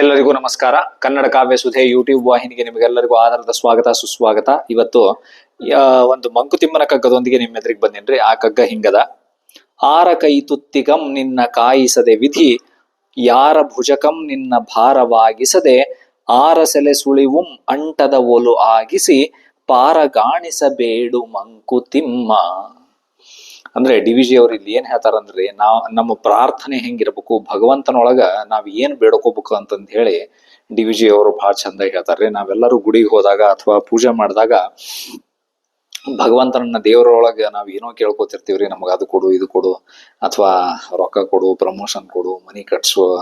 ಎಲ್ಲರಿಗೂ ನಮಸ್ಕಾರ. ಕನ್ನಡ ಕಾವ್ಯ ಸುಧೆ ಯೂಟ್ಯೂಬ್ ವಾಹಿನಿಗೆ ನಿಮಗೆಲ್ಲರಿಗೂ ಆಧಾರದ ಸ್ವಾಗತ, ಸುಸ್ವಾಗತ. ಇವತ್ತು ಒಂದು ಮಂಕುತಿಮ್ಮನ ಕಗ್ಗದೊಂದಿಗೆ ನಿಮ್ಮ ಎದುರಿಗೆ ಬಂದೇನ್ರಿ? ಆ ಕಗ್ಗ ಹಿಂಗದ. ಆರ ಕೈ ತುತ್ತಿಗಂ ನಿನ್ನ ಕಾಯಿಸದೆ ವಿಧಿ, ಯಾರ ಭುಜಕಂ ನಿನ್ನ ಭಾರವಾಗಿಸದೆ, ಆರ ಸೆಲೆ ಸುಳಿವುಂ ಅಂಟದ ಒಲು ಆಗಿಸಿ ಪಾರಗಾಣಿಸಬೇಡು ಮಂಕುತಿಮ್ಮ ಅಂದ್ರೆ ಡಿ ವಿ ಜಿ ಅವ್ರು ಇಲ್ಲಿ ಏನ್ ಹೇಳ್ತಾರಂದ್ರೆ ನಾವ್ ನಮ್ಮ ಪ್ರಾರ್ಥನೆ ಹೆಂಗಿರ್ಬೇಕು, ಭಗವಂತನೊಳಗ ನಾವ್ ಏನ್ ಬೇಡ್ಕೋಬೇಕು ಅಂತಂದ ಹೇಳಿ ಡಿ ವಿ ಜಿ ಅವರು ಬಹಳ ಚಂದ ಹೇಳ್ತಾರೆ ನಾವೆಲ್ಲರೂ ಗುಡಿಗೆ ಹೋದಾಗ ಅಥವಾ ಪೂಜೆ ಮಾಡಿದಾಗ ಭಗವಂತನನ್ನ ದೇವರೊಳಗ ನಾವ್ ಏನೋ ಕೇಳ್ಕೊತಿರ್ತೀವ್ರಿ ನಮಗ ಅದು ಕೊಡು, ಇದು ಕೊಡು, ಅಥವಾ ರೊಕ್ಕ ಕೊಡು ಪ್ರಮೋಷನ್ ಕೊಡು, ಮನಿ ಕಟ್ಸು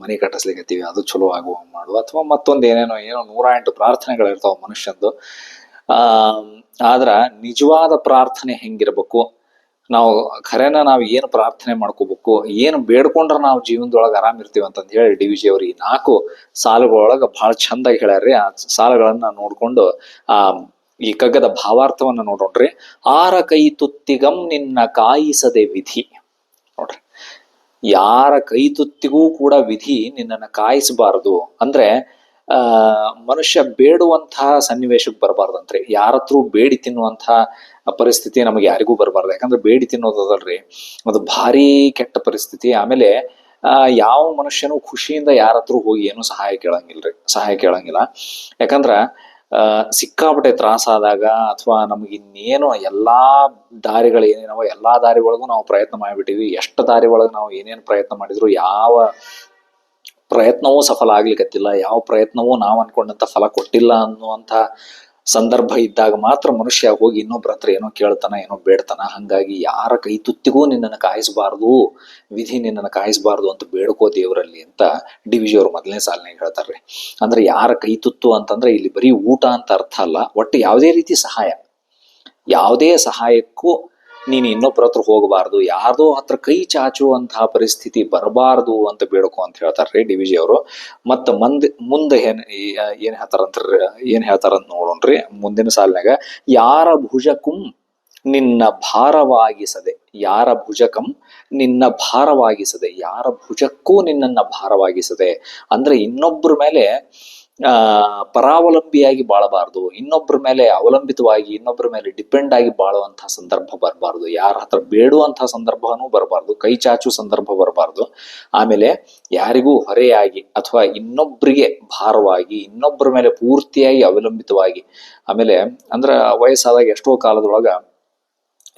ಮನಿ ಕಟ್ಟಿಸ್ಲಿಕ್ಕೆ ಅದು ಚಲೋ ಆಗುವ ಮಾಡು, ಅಥವಾ ಮತ್ತೊಂದು ಏನೇನೋ, ಏನೋ ನೂರ ಎಂಟು ಪ್ರಾರ್ಥನೆಗಳಿರ್ತಾವ ಮನುಷ್ಯಂದು. ಆ, ಆದ್ರ ನಿಜವಾದ ಪ್ರಾರ್ಥನೆ ಹೆಂಗಿರ್ಬೇಕು ನಾವು ಖರೇನ ನಾವು ಏನು ಪ್ರಾರ್ಥನೆ ಮಾಡ್ಕೋಬೇಕು, ಏನು ಬೇಡ್ಕೊಂಡ್ರ ನಾವು ಜೀವನದೊಳಗೆ ಆರಾಮ್ ಇರ್ತೀವಿ ಅಂತಂದು ಹೇಳಿ ಡಿ ವಿ ಜಿ ಅವ್ರು ಈ ನಾಲ್ಕು ಸಾಲುಗಳೊಳಗ ಬಹಳ ಚಂದಾಗಿ ಹೇಳ್ಯಾರ್ರಿ. ಆ ಸಾಲುಗಳನ್ನ ನೋಡ್ಕೊಂಡು, ಆ ಈ ಕಗ್ಗದ ಭಾವಾರ್ಥವನ್ನ ನೋಡೋಣ್ರಿ ಆರ ಕೈ ತುತ್ತಿಗಂ ನಿನ್ನ ಕಾಯಿಸದೆ ವಿಧಿ. ನೋಡ್ರಿ. ಯಾರ ಕೈ ತುತ್ತಿಗೂ ಕೂಡ ವಿಧಿ ನಿನ್ನನ್ನ ಕಾಯಿಸಬಾರದು. ಅಂದ್ರೆ ಆ, ಮನುಷ್ಯ ಬೇಡುವಂತಹ ಸನ್ನಿವೇಶಕ್ಕೆ ಬರಬಾರ್ದಂತ್ರಿ. ಯಾರತ್ರೂ ಬೇಡಿ ತಿನ್ನುವಂತಹ ಪರಿಸ್ಥಿತಿ ನಮಗೆ ಯಾರಿಗೂ ಬರಬಾರ್ದು. ಯಾಕಂದ್ರೆ ಬೇಡಿ ತಿನ್ನೋದಲ್ರಿ ಅದು ಭಾರಿ ಕೆಟ್ಟ ಪರಿಸ್ಥಿತಿ. ಆಮೇಲೆ ಯಾವ ಮನುಷ್ಯನೂ ಖುಷಿಯಿಂದ ಯಾರತ್ರೂ ಹೋಗಿ ಏನು ಸಹಾಯ ಕೇಳಂಗಿಲ್ರಿ, ಸಹಾಯ ಕೇಳಂಗಿಲ್ಲ. ಯಾಕಂದ್ರ ಸಿಕ್ಕಾಪಟ್ಟೆ ತ್ರಾಸಾದಾಗ ಅಥವಾ ನಮಗೆ ಇನ್ನೇನು ಎಲ್ಲಾ ದಾರಿಗಳು ಏನೇನವ ಎಲ್ಲಾ ದಾರಿ ಒಳಗೂ ನಾವು ಪ್ರಯತ್ನ ಮಾಡಿಬಿಟ್ಟಿವಿ ಎಷ್ಟು ದಾರಿ ಒಳಗೆ ನಾವು ಏನೇನು ಪ್ರಯತ್ನ ಮಾಡಿದ್ರು, ಯಾವ ಪ್ರಯತ್ನವೂ ಸಫಲ ಆಗ್ಲಿಕ್ಕತ್ತಿಲ್ಲ ಯಾವ ಪ್ರಯತ್ನವೂ ನಾವು ಅನ್ಕೊಂಡಂತ ಫಲ ಕೊಟ್ಟಿಲ್ಲ ಅನ್ನುವಂತ ಸಂದರ್ಭ ಇದ್ದಾಗ ಮಾತ್ರ ಮನುಷ್ಯ ಹೋಗಿ ಇನ್ನೊಬ್ರ ಹತ್ರ ಏನೋ ಕೇಳ್ತಾನ, ಏನೋ ಬೇಡ್ತಾನ. ಹಂಗಾಗಿ ಯಾರ ಕೈ ತುತ್ತಿಗೂ ನಿನ್ನನ್ನು ಕಾಯಿಸಬಾರ್ದು, ವಿಧಿ ನಿನ್ನನ್ನು ಕಾಯಿಸಬಾರ್ದು ಅಂತ ಬೇಡ್ಕೋ ದೇವರಲ್ಲಿ ಅಂತ ಡಿ. ವಿಜಿ ಅವರು ಮೊದಲನೇ ಸಾಲಿನಾಗ ಹೇಳ್ತಾರೆ ಅಂದ್ರೆ ಯಾರ ಕೈ ತುತ್ತು ಅಂತಂದ್ರೆ ಇಲ್ಲಿ ಬರೀ ಊಟ ಅಂತ ಅರ್ಥ ಅಲ್ಲ, ಒಟ್ಟು ಯಾವುದೇ ರೀತಿ ಸಹಾಯ. ಯಾವುದೇ ಸಹಾಯಕ್ಕೂ ನೀನು ಇನ್ನೊಬ್ಬರ ಹತ್ರ ಹೋಗಬಾರ್ದು, ಯಾರ್ದೋ ಹತ್ರ ಕೈ ಚಾಚುವಂತಹ ಪರಿಸ್ಥಿತಿ ಬರಬಾರ್ದು ಅಂತ ಬೇಡಕು ಅಂತ ಹೇಳ್ತಾರೆ ಡಿ ವಿ ಜಿ ಅವರು. ಮತ್ತೆ ಮಂದ್, ಮುಂದೆ ಏನ್ ಏನ್ ಹೇಳ್ತಾರಂತ ಏನ್ ಹೇಳ್ತಾರಂತ ನೋಡೋಣ್ರಿ ಮುಂದಿನ ಸಾಲಿನಾಗ ಯಾರ ಭುಜಕುಂ ನಿನ್ನ ಭಾರವಾಗಿಸದೆ, ಯಾರ ಭುಜಕಂ ನಿನ್ನ ಭಾರವಾಗಿಸದೆ, ಯಾರ ಭುಜಕ್ಕೂ ನಿನ್ನನ್ನ ಭಾರವಾಗಿಸದೆ, ಅಂದ್ರೆ ಇನ್ನೊಬ್ಬರ ಮೇಲೆ ಆ, ಪರಾವಲಂಬಿಯಾಗಿ ಬಾಳಬಾರ್ದು ಇನ್ನೊಬ್ಬರ ಮೇಲೆ ಅವಲಂಬಿತವಾಗಿ ಇನ್ನೊಬ್ಬರ ಮೇಲೆ ಡಿಪೆಂಡ್ ಆಗಿ ಬಾಳುವಂತಹ ಸಂದರ್ಭ ಬರಬಾರ್ದು. ಯಾರ ಹತ್ರ ಬೇಡುವಂತಹ ಸಂದರ್ಭನೂ ಬರಬಾರ್ದು, ಕೈ ಚಾಚು ಸಂದರ್ಭ ಬರಬಾರ್ದು. ಆಮೇಲೆ ಯಾರಿಗೂ ಹೊರೆಯಾಗಿ ಅಥವಾ ಇನ್ನೊಬ್ಬರಿಗೆ ಭಾರವಾಗಿ ಇನ್ನೊಬ್ಬರ ಮೇಲೆ ಪೂರ್ತಿಯಾಗಿ ಅವಲಂಬಿತವಾಗಿ, ಆಮೇಲೆ ಅಂದ್ರ ವಯಸ್ಸಾದಾಗ ಎಷ್ಟೋ ಕಾಲದೊಳಗ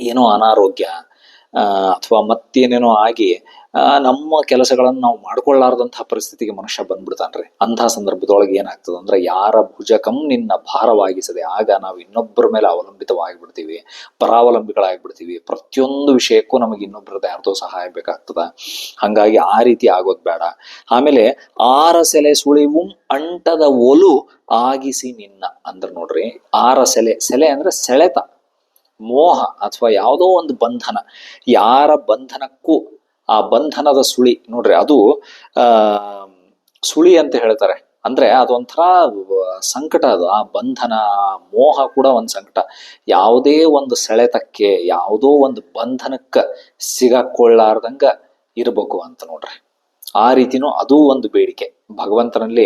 ಏನೋ ಅನಾರೋಗ್ಯ ಅಥವಾ ಮತ್ತೇನೇನೋ ಆಗಿ ನಮ್ಮ ಕೆಲಸಗಳನ್ನು ನಾವು ಮಾಡ್ಕೊಳ್ಳಾರ್ದಂತಹ ಪರಿಸ್ಥಿತಿಗೆ ಮನುಷ್ಯ ಬಂದ್ಬಿಡ್ತಾನ್ರಿ. ಅಂತಹ ಸಂದರ್ಭದೊಳಗೆ ಏನಾಗ್ತದೆ ಅಂದ್ರೆ, ಯಾರ ಭುಜಕಂ ನಿನ್ನ ಭಾರವಾಗಿಸದೆ, ಆಗ ನಾವು ಇನ್ನೊಬ್ಬರ ಮೇಲೆ ಅವಲಂಬಿತವಾಗಿಬಿಡ್ತೀವಿ, ಪರಾವಲಂಬಿಗಳಾಗ್ಬಿಡ್ತೀವಿ. ಪ್ರತಿಯೊಂದು ವಿಷಯಕ್ಕೂ ನಮಗೆ ಇನ್ನೊಬ್ಬರದ ಯಾರ್ದೋ ಸಹಾಯ ಬೇಕಾಗ್ತದ. ಹಂಗಾಗಿ ಆ ರೀತಿ ಆಗೋದ್ ಬೇಡ. ಆಮೇಲೆ ಆರ ಸೆಲೆ ಸುಳಿವು ಅಂಟದ ಒಲು, ಆಗಿಸಿ ನಿನ್ನ. ಅಂದ್ರೆ ನೋಡ್ರಿ, ಆರ ಸೆಲೆ ಸೆಲೆ ಅಂದ್ರೆ ಸೆಳೆತ. ಮೋಹ ಅಥವಾ ಯಾವುದೋ ಒಂದು ಬಂಧನ ಯಾರ ಬಂಧನಕ್ಕೂ ಆ ಬಂಧನದ ಸುಳಿ, ನೋಡ್ರಿ ಅದು ಸುಳಿ ಅಂತ ಹೇಳ್ತಾರೆ. ಅಂದ್ರೆ ಅದೊಂಥರ ಸಂಕಟ ಅದು. ಆ ಬಂಧನ ಮೋಹ ಕೂಡ ಒಂದು ಸಂಕಟ. ಯಾವುದೇ ಒಂದು ಸೆಳೆತಕ್ಕೆ, ಯಾವುದೋ ಒಂದು ಬಂಧನಕ್ಕ ಸಿಗಾಕೊಳ್ಳಾರ್ದಂಗ ಇರ್ಬೇಕು ಅಂತ ನೋಡ್ರಿ. ಆ ರೀತಿನೂ ಅದು ಒಂದು ಬೇಡಿಕೆ. ಭಗವಂತನಲ್ಲಿ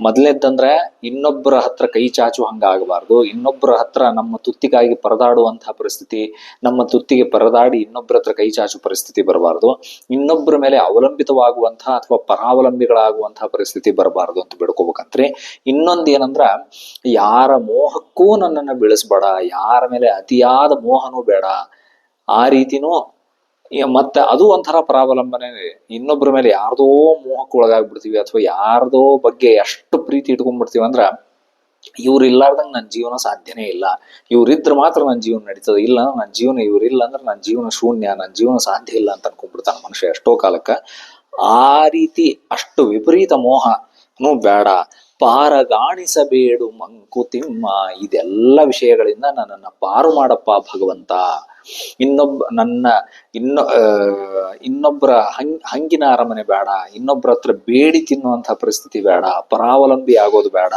ಮೊದಲನೇದಂದ್ರೆ ಇನ್ನೊಬ್ಬರ ಹತ್ರ ಕೈ ಚಾಚು ಹಂಗ ಆಗಬಾರ್ದು ಇನ್ನೊಬ್ಬರ ಹತ್ರ ನಮ್ಮ ತುತ್ತಿಗಾಗಿ ಪರದಾಡುವಂತಹ ಪರಿಸ್ಥಿತಿ, ನಮ್ಮ ತುತ್ತಿಗೆ ಪರದಾಡಿ ಇನ್ನೊಬ್ಬರ ಹತ್ರ ಕೈ ಚಾಚು ಪರಿಸ್ಥಿತಿ ಬರಬಾರ್ದು, ಇನ್ನೊಬ್ಬರ ಮೇಲೆ ಅವಲಂಬಿತವಾಗುವಂತಹ ಅಥವಾ ಪರಾವಲಂಬಿಗಳಾಗುವಂತಹ ಪರಿಸ್ಥಿತಿ ಬರಬಾರ್ದು ಅಂತ ಬಿಡ್ಕೋಬೇಕಂತ್ರಿ. ಇನ್ನೊಂದು ಏನಂದ್ರ, ಯಾರ ಮೋಹಕ್ಕೂ ನನ್ನನ್ನ ಬೆಳೆಸ್ಬೇಡ, ಯಾರ ಮೇಲೆ ಅತಿಯಾದ ಮೋಹನೂ ಬೇಡ, ಆ ರೀತಿನೂ ಮತ್ತೆ ಅದು ಒಂಥರ ಪ್ರಾವಲಂಬನೆ. ಇನ್ನೊಬ್ಬರ ಮೇಲೆ ಯಾರ್ದೋ ಮೋಹಕ್ಕೆ ಒಳಗಾಗ್ಬಿಡ್ತೀವಿ ಅಥವಾ ಯಾರ್ದೋ ಬಗ್ಗೆ ಎಷ್ಟು ಪ್ರೀತಿ ಇಟ್ಕೊಂಡ್ಬಿಡ್ತೀವಿ ಅಂದ್ರ, ಇವ್ರು ನನ್ನ ಜೀವನ ಸಾಧ್ಯನೇ ಇಲ್ಲ. ಇವ್ರಿದ್ರ ಮಾತ್ರ ನನ್ನ ಜೀವನ ನಡೀತದೆ. ಇಲ್ಲ ನನ್ನ ಜೀವನ ಇವ್ರಿಲ್ಲ ಅಂದ್ರೆ ನನ್ನ ಜೀವನ ಶೂನ್ಯ ನನ್ನ ಜೀವನ ಸಾಧ್ಯ ಇಲ್ಲ ಅಂತ ಅನ್ಕೊಂಡ್ಬಿಡ್ತಾನೆ ಮನುಷ್ಯ ಎಷ್ಟೋ ಕಾಲಕ್ಕ. ಆ ರೀತಿ ಅಷ್ಟು ವಿಪರೀತ ಮೋಹನೂ ಬೇಡ. ಪಾರಗಾಣಿಸಬೇಡು ಮಂಕುತಿಮ್ಮ. ಇದೆಲ್ಲ ವಿಷಯಗಳಿಂದ ನನ್ನನ್ನು ಪಾರು ಮಾಡಪ್ಪ ಭಗವಂತ. ಇನ್ನೊಬ್ಬ ನನ್ನ ಇನ್ನೊ ಇನ್ನೊಬ್ಬರ ಹಂಗ್ ಹಂಗಿನ ಅರಮನೆ ಬೇಡ, ಇನ್ನೊಬ್ಬರ ಹತ್ರ ಬೇಡಿ ತಿನ್ನುವಂತಹ ಪರಿಸ್ಥಿತಿ ಬೇಡ, ಪರಾವಲಂಬಿ ಆಗೋದು ಬೇಡ,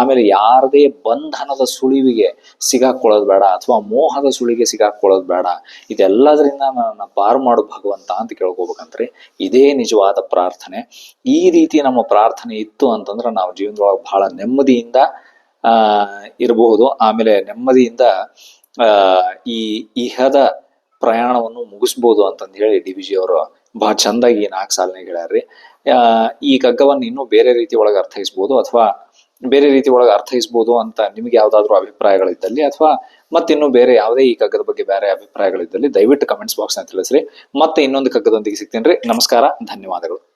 ಆಮೇಲೆ ಯಾರದೇ ಬಂಧನದ ಸುಳಿವಿಗೆ ಸಿಗಾಕೊಳ್ಳೋದು ಬೇಡ ಅಥವಾ ಮೋಹದ ಸುಳಿಗೆ ಸಿಗಾಕೊಳ್ಳೋದು ಬೇಡ, ಇದೆಲ್ಲದರಿಂದ ನನ್ನ ಪಾರು ಮಾಡು ಭಗವಂತ ಅಂತ ಕೇಳ್ಕೋಬೇಕಂದ್ರೆ ಇದೇ ನಿಜವಾದ ಪ್ರಾರ್ಥನೆ. ಈ ರೀತಿ ನಮ್ಮ ಪ್ರಾರ್ಥನೆ ಇತ್ತು ಅಂತಂದ್ರೆ ನಾವು ಜೀವನದೊಳಗೆ ಬಹಳ ನೆಮ್ಮದಿಯಿಂದ, ಆ ಇರಬಹುದು ಆಮೇಲೆ ನೆಮ್ಮದಿಯಿಂದ ಈ ಇಹದ ಪ್ರಯಾಣವನ್ನು ಮುಗಿಸ್ಬೋದು ಅಂತಂದು ಹೇಳಿ ಡಿ ವಿ ಜಿ ಅವರು ಬಹಳ ಚಂದಾಗಿ ನಾಲ್ಕು ಸಾಲನೆ ಹೇಳ್ಯಾರ್ರಿ. ಆ, ಈ ಕಗ್ಗವನ್ನು ಇನ್ನೂ ಬೇರೆ ರೀತಿ ಒಳಗೆ ಅರ್ಥೈಸ್ಬೋದು ಅಥವಾ ಬೇರೆ ರೀತಿ ಒಳಗೆ ಅರ್ಥೈಸ್ಬೋದು ಅಂತ ನಿಮ್ಗೆ ಯಾವ್ದಾದ್ರು ಅಭಿಪ್ರಾಯಗಳಿದ್ದಲ್ಲಿ ಅಥವಾ ಮತ್ತಿನ್ನು ಬೇರೆ ಯಾವುದೇ ಈ ಕಗ್ಗದ ಬಗ್ಗೆ ಬೇರೆ ಅಭಿಪ್ರಾಯಗಳಿದ್ದಲ್ಲಿ ದಯವಿಟ್ಟು ಕಮೆಂಟ್ಸ್ ಬಾಕ್ಸ್ನ ತಿಳಿಸ್ರಿ. ಮತ್ತೆ ಇನ್ನೊಂದು ಕಗ್ಗದೊಂದಿಗೆ ಸಿಗ್ತೀನಿ ನಮಸ್ಕಾರ ಧನ್ಯವಾದಗಳು.